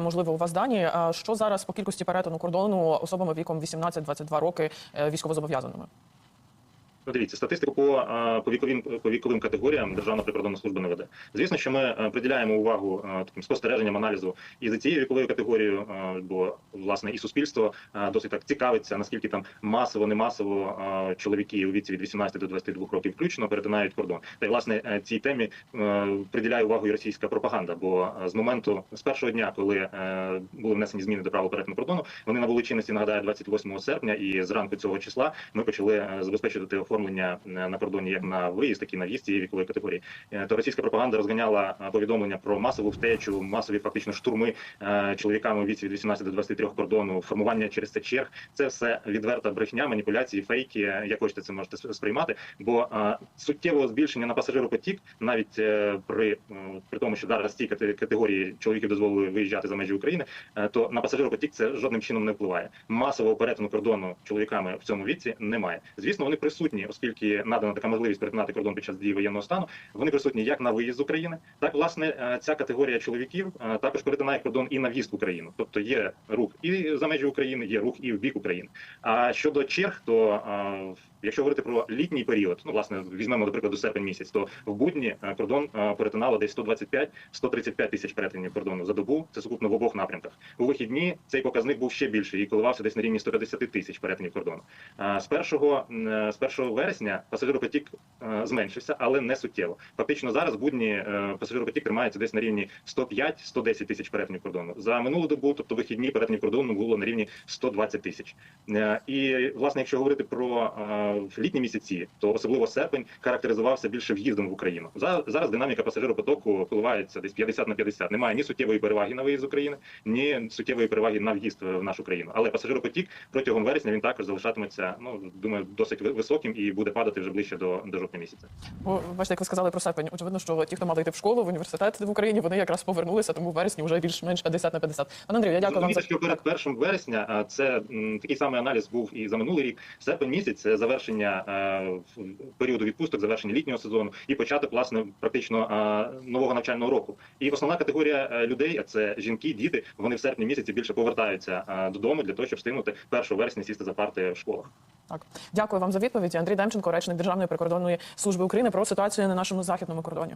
Можливо, у вас дані. Що зараз по кількості перетину кордону особами віком 18-22 роки е, військовозобов'язаними? Дивіться, статистику по, е, по віковим по віковим категоріям Державна прикордонна служба не веде. Звісно, що ми е, приділяємо увагу е, таким спостереженням, аналізу і за цією віковою категорією, бо власне і суспільство досить так цікавиться, наскільки там масово, не масово чоловіки у віці від 18 до 22 років включно перетинають кордон. Та й власне цій темі приділяє увагу і російська пропаганда. Бо з моменту з першого дня, коли були внесені зміни до правил перетину кордону, вони набули чинності, нагадаю, 28 серпня, і зранку цього числа ми почали забезпечувати оформлення е, на кордоні як на виїзд, так і на в'їзд цієї вікової категорії. Е, То російська пропаганда розганяла е, повідомлення про масову втечу, масові фактично штурми чоловіками у віці від 18 до 23 кордону, формування через це черг. Це все відверта брехня, маніпуляції, фейки. Як хочете це можете сприймати. Бо суттєвого збільшення на пасажиропотік, навіть при, при тому, що зараз ці кате- категорії чоловіків дозволили виїжджати за межі України, то на пасажиропотік це жодним чином не впливає. Масового перетину кордону чоловіками в цьому віці немає. Звісно, вони присутні, оскільки надана така можливість перетинати кордон під час дії воєнного стану. Вони присутні як на виїзд з України, так власне е, ця категорія чоловіків е, також перетинає кордон і на в'їзд в Україну. Тобто є рух і за межі України, є рух і в бік України. А щодо черг, то е, якщо говорити про літній період, ну власне візьмемо до прикладу серпень місяць, то в будні е, кордон е, перетинало десь 125-135 тисяч перетинів кордону за добу. Це сукупно в обох напрямках. У вихідні цей показник був ще більший і коливався десь на рівні 150 тисяч перетинів кордону. А З 1, е, з 1 вересня пасажиропотік е, зменшився, але не суттєво. Фактично зараз в будні е, пасажиропотік тримається десь на рівні 105-110 тисяч перетинів кордону. За минулу добу, тобто вихідні перетинів кордону було на рівні 120 тисяч. Е, І власне, якщо говорити про е, літні місяці, то особливо серпень характеризувався більше в'їздом в Україну. За- Зараз динаміка пасажиропотоку коливається десь 50 на 50. Немає ні суттєвої переваги на виїзд з України, ні суттєвої переваги на в'їзд в нашу країну. Але пасажиропотік протягом вересня він також залишатиметься. Ну думаю, досить високим і буде падати вже ближче до, до жовтня місяця. Бо бачите, як ви сказали про серпень. Очевидно, що ті, хто мали йти в школу, в університет в Україні, вони якраз повернулися, тому в вересні вже більш-менш 50 на 50. Пане Андрію, я дякую вам за що перед першим вересня це м, такий самий аналіз був і за минулий рік. Серпень місяць це завершення е, періоду відпусток, завершення літнього сезону і початок власне практично нового навчального року. І основна категорія е, людей, а це жінки, діти, вони в серпні місяці більше повертаються додому для того, щоб встигнути 1 вересня сісти за парти в школах. так. Дякую вам за відповідь. Андрій Демченко, речник Державної прикордонної служби України про ситуацію на нашому західному кордоні.